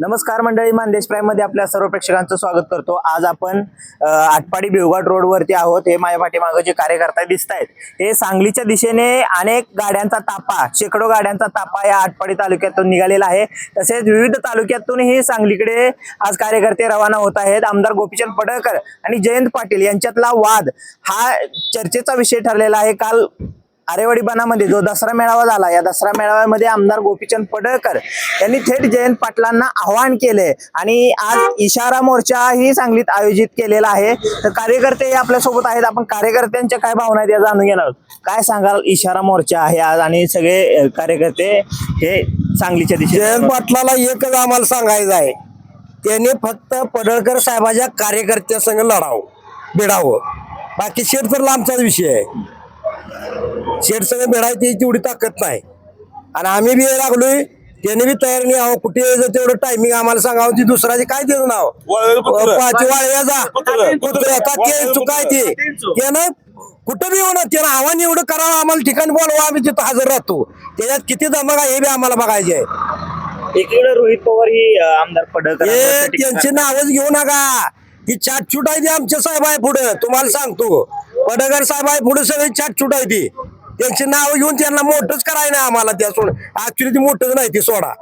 नमस्कार मंडळी मानदेश प्राईममध्ये आपल्या सर्व प्रेक्षकांचं स्वागत करतो. आज आपण आटपाडी बिवघाट रोडवरती आहोत. हे माझ्या पाठीमागं जे कार्यकर्ता दिसत आहेत हे सांगलीच्या दिशेने अनेक गाड्यांचा तापा शेकडो गाड्यांचा तापा या आटपाडी तालुक्यातून निघालेला आहे. तसेच विविध तालुक्यातूनही सांगलीकडे आज कार्यकर्ते रवाना होत आहेत. आमदार गोपीचंद पडळकर आणि जयंत पाटील यांच्यातला वाद हा चर्चेचा विषय ठरलेला आहे. काल आरेवाडी बनामध्ये जो दसरा मेळावा झाला या दसरा मेळाव्यामध्ये आमदार गोपीचंद पडळकर यांनी थेट जयंत पाटलांना आवाहन केले आणि आज इशारा मोर्चा ही सांगलीत आयोजित केलेला आहे. तर कार्यकर्ते आपल्या आपल्यासोबत आहेत. आपण कार्यकर्त्यांच्या काय भावना आहेत या जाणून घेणार आहोत. काय सांगाल? इशारा मोर्चा आहे आज आणि सगळे कार्यकर्ते हे सांगलीच्या जयंत पाटलाला एकच आम्हाला सांगायचं आहे. त्याने फक्त पडळकर साहेबाच्या कार्यकर्त्यासंग लढावं भिडावं बाकी शेठ तर लांबचाच विषय आहे. शेठ संग भिडायची तेवढी ताकद नाही. आणि आम्ही बी लागलोय त्याने बी तयार नाही आहो. कुठे जर तेवढं टायमिंग आम्हाला सांगावं ती दुसऱ्याचे काय त्याचं नाव? पाच कुत्र. का ते चुकाय ते. त्यानं कुठं बी होणार त्यानं आव्हान एवढं करावं आम्हाला ठिकाणी बोलवा आम्ही तिथं हजर राहतो. त्याच्यात किती दमक आहे हे बी आम्हाला बघायचे आहे. एकीकडे रोहित पवार ही आमदार हे त्यांचे नावच घेऊ नका. ती चाटचूट आहे ती आमच्या साहेब आहे पुढे. तुम्हाला सांगतो. पडगर साहेब आहे पुढे सगळी चाटचूट आहे ती. त्यांची नाव घेऊन त्यांना मोठंच करायला नाही आम्हाला त्या सोड. ऍक्च्युली ती मोठंच नाही ती सोडा.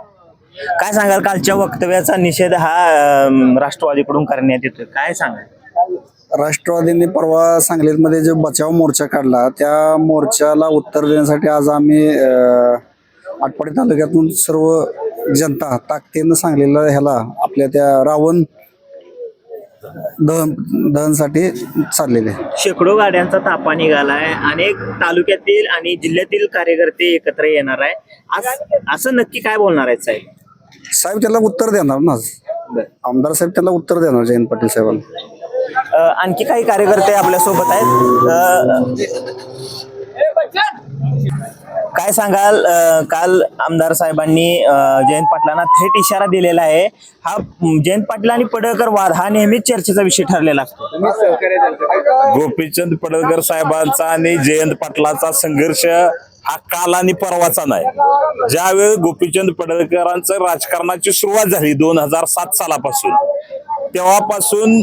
काय सांगाल कालच्या वक्तव्याचा निषेध हा अ, राष्ट्रवादीकडून करण्यात येतोय? काय सांगाल? राष्ट्रवादींनी परवा सांगलीमध्ये जो बचाव मोर्चा काढला त्या मोर्चाला उत्तर देण्यासाठी आज आम्ही अं, आटपाडी तालुक्यातून सर्व जनता ताकदीनं सांगलीला ह्याला आपल्या त्या रावण दहन दहनसाठी चाललेले. शेकडो गाड्यांचा तापा निघालाय. अनेक तालुक्यातील आणि जिल्ह्यातील कार्यकर्ते एकत्र येणार आहे. आज असं नक्की काय बोलणार आहेत साहेब? साहेब त्याला उत्तर देणार ना. आमदार साहेब त्याला उत्तर देणार जयंत पाटील साहेबांना अ, आणखी काही कार्यकर्ते आपल्यासोबत आहेत. अ, काय सांगाल काल आमदार साहेबांनी जयंत पाटलांना थेट इशारा दिलेला आहे. हा जयंत पाटील आणि पडळकर वाद हा नेहमीच चर्चेचा विषय ठरलेला असतो. गोपीचंद पडळकर साहेबांचा आणि जयंत पाटलाचा संघर्ष हा काल आणि परवाचा नाही. ज्यावेळी गोपीचंद पडळकरांचं राजकारणाची सुरुवात झाली दोन हजार सात सालापासून तेव्हापासून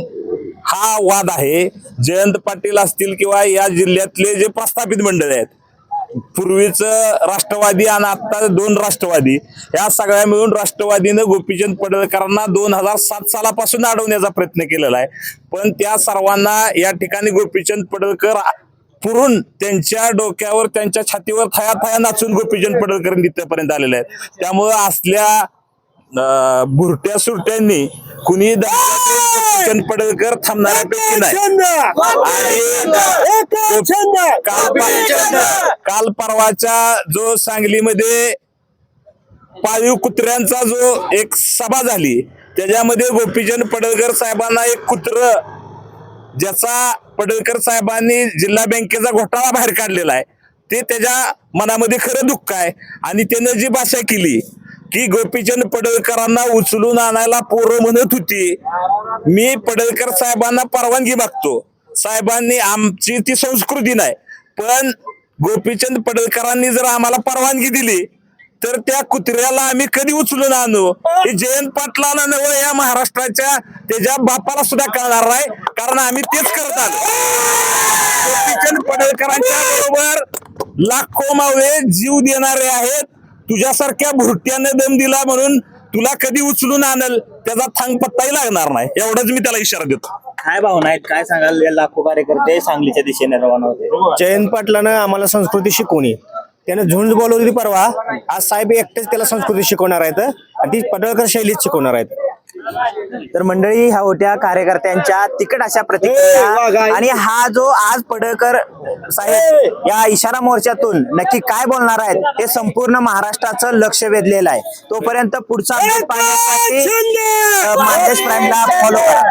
हा वाद आहे. जयंत पाटील असतील किंवा या जिल्ह्यातले जे प्रस्थापित मंडळ आहेत पूर्वीच राष्ट्रवादी आणि आता दोन राष्ट्रवादी. या सगळ्या मिळून राष्ट्रवादीनं गोपीचंद पडळकरांना दोन हजार सात सालापासून अडवण्याचा प्रयत्न केलेला आहे. पण त्या सर्वांना या ठिकाणी गोपीचंद पडळकर पुरून त्यांच्या डोक्यावर त्यांच्या छातीवर थया थया नाचून गोपीचंद पडळकर इथपर्यंत आलेले आहेत. त्यामुळं असल्या भुरट्या सुरट्यांनी कुणी नाही? आणि काल पर- काल परवाच्या जो सांगलीमध्ये पाळीव कुत्र्यांचा जो एक सभा झाली त्याच्यामध्ये गोपीचंद पडळकर साहेबांना एक कुत्र ज्याचा पडळकर साहेबांनी जिल्हा बँकेचा घोटाळा बाहेर काढलेला आहे ते त्याच्या मनामध्ये खरं दुःख आहे. आणि त्यानं जी भाषा केली की गोपीचंद पडळकरांना उचलून आणायला पोरं म्हणत होती. मी पडळकर साहेबांना परवानगी मागतो. साहेबांनी आमची ती संस्कृती नाही. पण गोपीचंद पडळकरांनी जर आम्हाला परवानगी दिली तर त्या कुत्र्याला आम्ही कधी उचलून आणू? हे जयंत पाटलाला नव या महाराष्ट्राच्या त्याच्या बापाला सुद्धा कळणार नाही. कारण आम्ही तेच करत आलो. गोपीचंद पडळकरांच्या बरोबर लाखो मावळे जीव देणारे आहेत. तुझ्यासारख्या भुरट्याने दम दिला म्हणून तुला कधी उचलून आणल त्याचा थांग पत्ताही लागणार नाही. एवढंच मी त्याला इशारा देतो. काय भावना आहेत? काय सांगाल या लाखो कार्यकर्ते? सांगलीच्या दिशेने रवाना होते. जयंत पाटलानं आम्हाला संस्कृती शिकवणी त्यानं झुंज बोलवली होती परवा. आज साहेब एकटेच त्याला संस्कृती शिकवणार आहेत. आणि ती पडळकर शैलीत शिकवणार आहेत. तर मंडळी ह्या होत्या कार्यकर्त्यांच्या तिकट अशा प्रतिक्रिया. आणि हा जो आज पडळकर साहेब या इशारा मोर्चातून नक्की काय बोलणार आहेत हे संपूर्ण महाराष्ट्राचं लक्ष वेधलेलं आहे. तोपर्यंत पुढचा पाहण्यासाठी प्राईमला फॉलो करा.